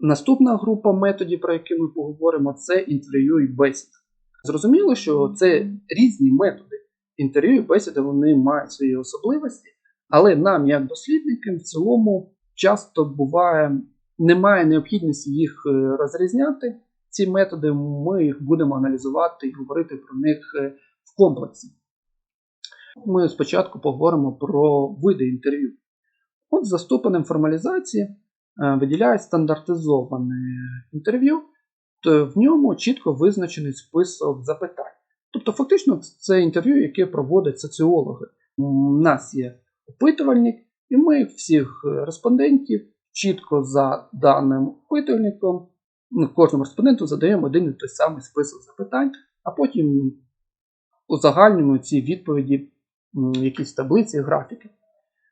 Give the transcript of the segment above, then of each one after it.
Наступна група методів, про які ми поговоримо, це інтерв'ю і бесід. Зрозуміло, що це різні методи. Інтерв'ю і бесіди вони мають свої особливості, але нам, як дослідникам, в цілому часто буває, немає необхідності їх е, розрізняти. Ці методи ми їх будемо аналізувати і говорити про них е, в комплексі. Ми спочатку поговоримо про види інтерв'ю. От за ступенем формалізації е, виділяє стандартизоване інтерв'ю, то в ньому чітко визначений список запитань. Тобто, фактично, це інтерв'ю, яке проводять соціологи. У нас є опитувальник, і ми всіх респондентів чітко за даним опитувальником, ну, кожному респонденту задаємо один і той самий список запитань, а потім узагальнюємо ці відповіді якісь таблиці, графіки.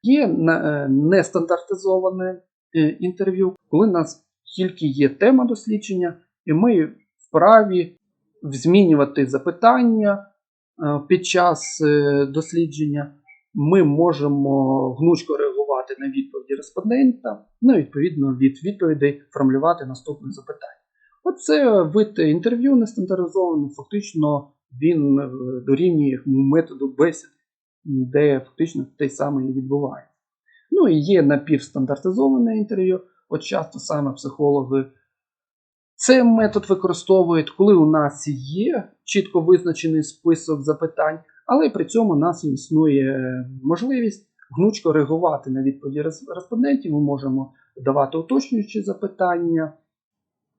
Є е, нестандартизоване інтерв'ю, коли у нас тільки є тема дослідження, і ми вправі змінювати запитання е, під час е, дослідження. Ми можемо гнучко реагувати на відповіді респондента, ну і відповідно від відповідей формулювати наступне запитання. Оце вид інтерв'ю нестандартизований, фактично він е, дорівнює методу бесід, де фактично те саме і відбувається. Ну і є напівстандартизоване інтерв'ю. От часто саме психологи цей метод використовують, коли у нас є чітко визначений список запитань, але при цьому у нас існує можливість гнучко реагувати на відповіді респондентів. Ми можемо давати уточнюючі запитання,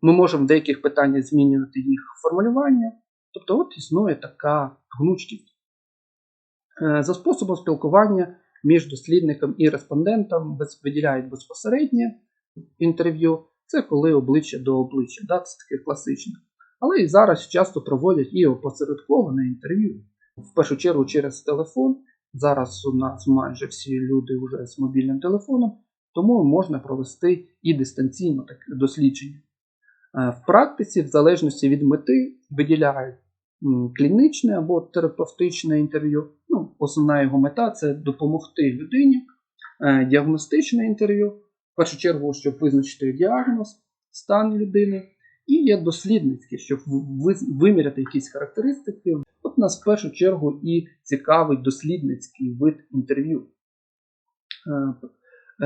ми можемо в деяких питаннях змінювати їх формулювання. Тобто, от існує така гнучкість. Е, За способом спілкування між дослідником і респондентом виділяють безпосереднє інтерв'ю. Це коли обличчя до обличчя, да, це таке класичне. Але і зараз часто проводять і опосередковане інтерв'ю. В першу чергу через телефон. Зараз у нас майже всі люди вже з мобільним телефоном, тому можна провести і дистанційно таке дослідження. Е, В практиці, в залежності від мети, виділяють клінічне або терапевтичне інтерв'ю. Ну, основна його мета це допомогти людині, Е, діагностичне інтерв'ю, в першу чергу, щоб визначити діагноз, стан людини, і є дослідницьке, щоб виміряти якісь характеристики. От нас в першу чергу і цікавий дослідницький вид інтерв'ю. Е,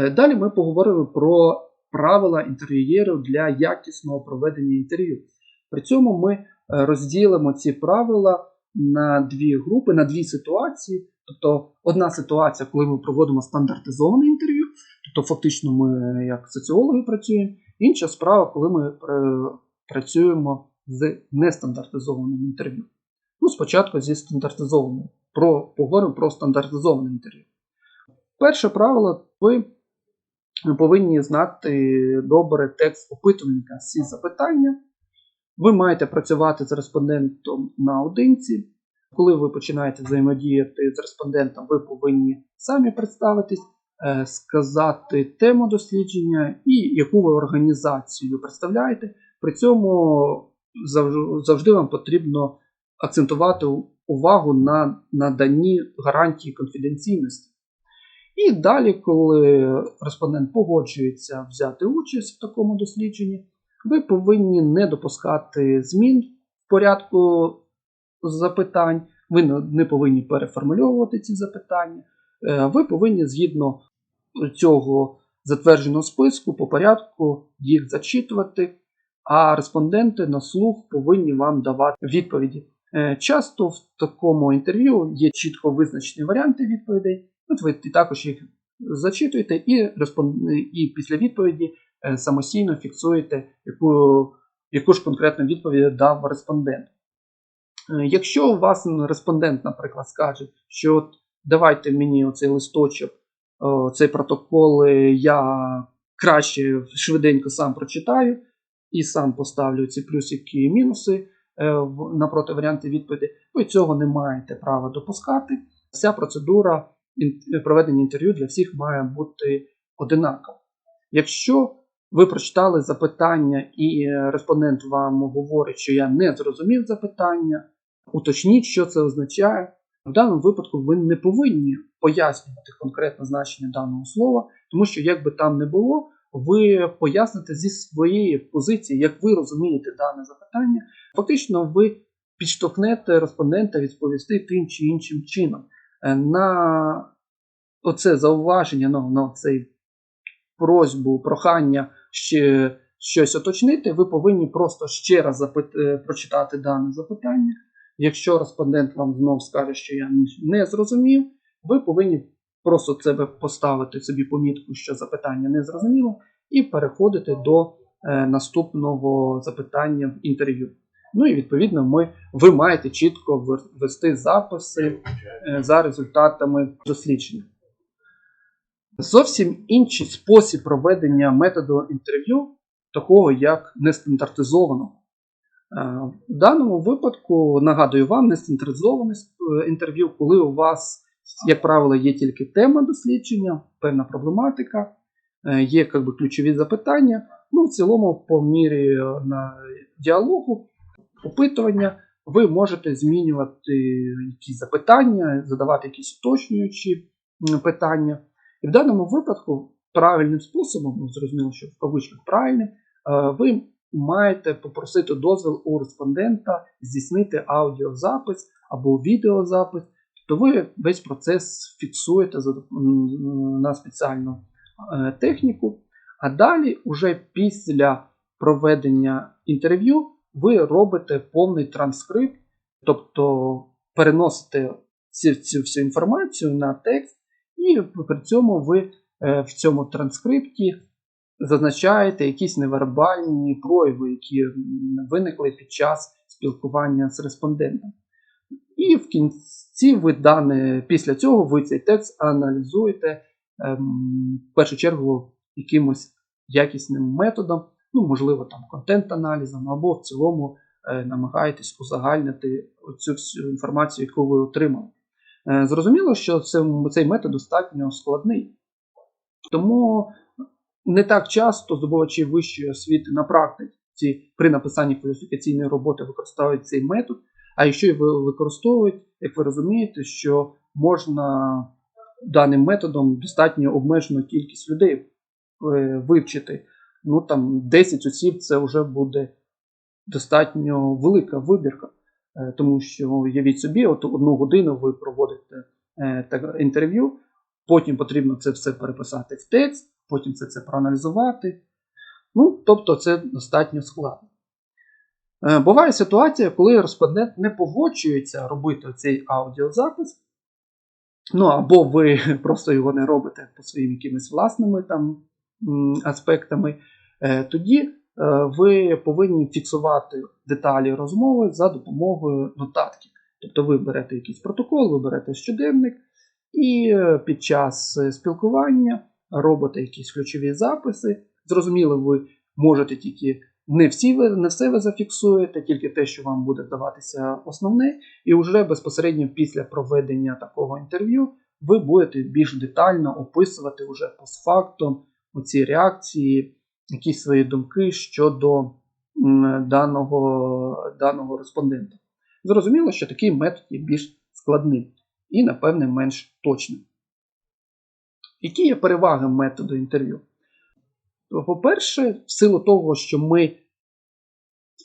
е, Далі ми поговоримо про правила інтерв'юєрів для якісного проведення інтерв'ю. При цьому ми розділимо ці правила на дві групи, на дві ситуації. Тобто, одна ситуація, коли ми проводимо стандартизоване інтерв'ю, тобто фактично ми як соціологи працюємо. Інша справа, коли ми е, працюємо з нестандартизованим інтерв'ю. Ну, спочатку зі стандартизованим. Про, поговоримо про стандартизоване інтерв'ю. Перше правило, ви повинні знати добре текст опитувальника всі запитання. Ви маєте працювати з респондентом наодинці. Коли ви починаєте взаємодіяти з респондентом, ви повинні самі представитись, е, сказати тему дослідження і яку ви організацію представляєте. При цьому завжди вам потрібно акцентувати увагу на наданні гарантії конфіденційності. І далі, коли респондент погоджується взяти участь в такому дослідженні, ви повинні не допускати змін в порядку запитань, ви не- повинні переформульовувати ці запитання. Е, Ви повинні згідно цього затвердженого списку по порядку їх зачитувати, а респонденти на слух повинні вам давати відповіді. Е, Часто в такому інтерв'ю є чітко визначені варіанти відповідей. От ви також їх зачитуєте і, і після відповіді самостійно фіксуєте, яку, яку ж конкретну відповідь дав респондент. Е, Якщо у вас респондент, наприклад, скаже, що от давайте мені оцей листочок, цей протокол, е, я краще швиденько сам прочитаю і сам поставлю ці плюсики і мінуси е, напроти варіанти відповіді, ви цього не маєте права допускати. Вся процедура проведення інтерв'ю для всіх має бути одинакова. Якщо ви прочитали запитання і е, респондент вам говорить, що я не зрозумів запитання, уточніть, що це означає. В даному випадку ви не повинні пояснювати конкретне значення даного слова, тому що як би там не було, ви поясните зі своєї позиції, як ви розумієте дане запитання. Фактично, ви підштовхнете респондента відповісти тим чи іншим чином. Е, На оце зауваження, ну, на цей просьбу, прохання ще щось уточнити, ви повинні просто ще раз запит... е, прочитати дане запитання. Якщо респондент вам знов скаже, що я не зрозумів, ви повинні просто себе поставити собі помітку, що запитання не зрозуміло, і переходити до е, наступного запитання в інтерв'ю. Ну і відповідно, ми, ви маєте чітко вести записи е, за результатами дослідження. Зовсім інший спосіб проведення методу інтерв'ю, такого як нестандартизованого. Е, В даному випадку, нагадую вам, нестандартизоване е, інтерв'ю, коли у вас, як правило, є тільки тема дослідження, певна проблематика, е, є як би, ключові запитання. Ну, в цілому, по мірі на діалогу, опитування, ви можете змінювати якісь запитання, задавати якісь уточнюючі питання. І в даному випадку правильним способом, ну, зрозуміло, що в кавичках правильним, е, ви маєте попросити дозвіл у респондента здійснити аудіозапис або відеозапис. Тобто ви весь процес фіксуєте на спеціальну е, техніку. А далі, уже після проведення інтерв'ю, ви робите повний транскрипт, тобто переносите цю всю інформацію на текст, і при цьому ви е, в цьому транскрипті зазначаєте якісь невербальні прояви, які виникли під час спілкування з респондентом. І в кінці ви дане, після цього ви цей текст аналізуєте ем, в першу чергу якимось якісним методом, ну, можливо, там контент-аналізом, або в цілому е, намагаєтесь узагальнити цю всю інформацію, яку ви отримали. Е, зрозуміло, що це, цей метод достатньо складний. Тому не так часто здобувачі вищої освіти на практиці при написанні кваліфікаційної роботи використовують цей метод. А якщо його використовують, як ви розумієте, що можна даним методом достатньо обмежену кількість людей е, вивчити. Ну там 10 осіб це вже буде достатньо велика вибірка. Е, Тому що уявіть собі, от одну годину ви проводите е, інтерв'ю, потім потрібно це все переписати в текст, потім це, це проаналізувати. Ну, тобто це достатньо складно. Е, Буває ситуація, коли респондент не погоджується робити цей аудіозапис. Ну, або ви просто його не робите по своїм якимись власними там аспектами, тоді ви повинні фіксувати деталі розмови за допомогою нотатків. Тобто ви берете якийсь протокол, ви берете щоденник, і е, під час е, спілкування робите якісь ключові записи. Зрозуміло, ви можете тільки не всі не все ви зафіксуєте, тільки те, що вам буде здаватися основне, і вже безпосередньо після проведення такого інтерв'ю ви будете більш детально описувати вже постфактум оці реакції, якісь свої думки щодо даного, даного респондента. Зрозуміло, що такий метод є більш складним і, напевне, менш точним. Які є переваги методу інтерв'ю? По-перше, в силу того, що ми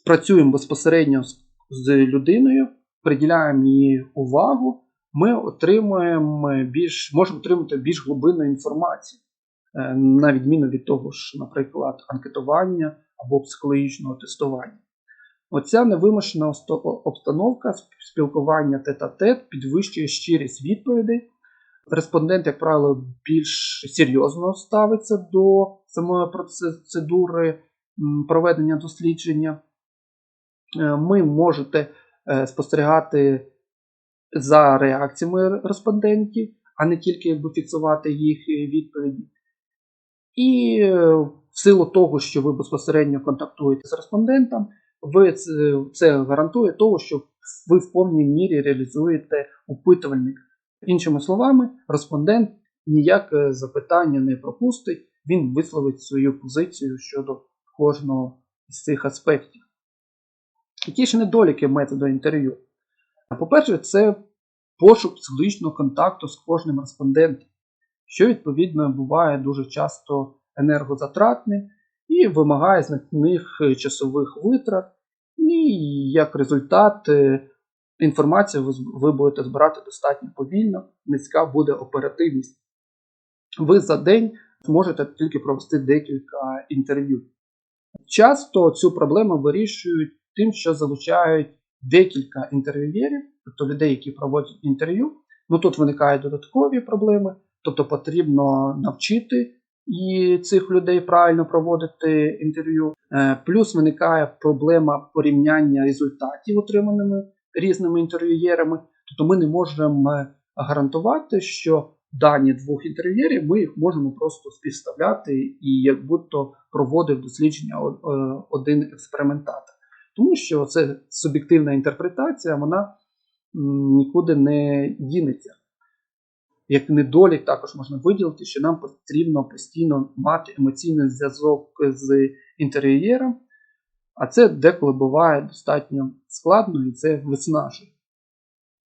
працюємо безпосередньо з, людиною, приділяємо їй увагу, ми отримуємо більш, можемо отримати більш глибинну інформацію, на відміну від того ж, наприклад, анкетування або психологічного тестування. Оця невимушена обстановка спілкування тет-а-тет підвищує щирість відповідей. Респондент, як правило, більш серйозно ставиться до самої процедури проведення дослідження. Е, Ви можете е, спостерігати за реакціями респондентів, а не тільки якби фіксувати їх е, відповіді. І е, в силу того, що ви безпосередньо контактуєте з респондентом, ви це, гарантує того, що ви в повній мірі реалізуєте опитувальник. Іншими словами, респондент ніяке запитання не пропустить, він висловить свою позицію щодо кожного з цих аспектів. Які ж недоліки методу інтерв'ю? По-перше, це пошук психологічного контакту з кожним респондентом, що відповідно буває дуже часто енергозатратним і вимагає значних е, часових витрат. І як результат, е, інформацію ви, будете збирати достатньо повільно, низька буде оперативність. Ви за день зможете тільки провести декілька інтерв'ю. Часто цю проблему вирішують тим, що залучають декілька інтерв'юєрів, тобто людей, які проводять інтерв'ю. Ну тут виникають додаткові проблеми, тобто потрібно навчити і цих людей правильно проводити інтерв'ю. Е, Плюс виникає проблема порівняння результатів, отриманими різними інтерв'юєрами. Тобто ми не можемо е, гарантувати, що дані двох інтерв'юєрів ми їх можемо просто співставляти і як будто проводив дослідження один експериментатор. Тому що це суб'єктивна інтерпретація, вона нікуди не дінеться. Як недолік також можна виділити, що нам потрібно постійно мати емоційний зв'язок з інтер'єром, а це деколи буває достатньо складно і це виснажує.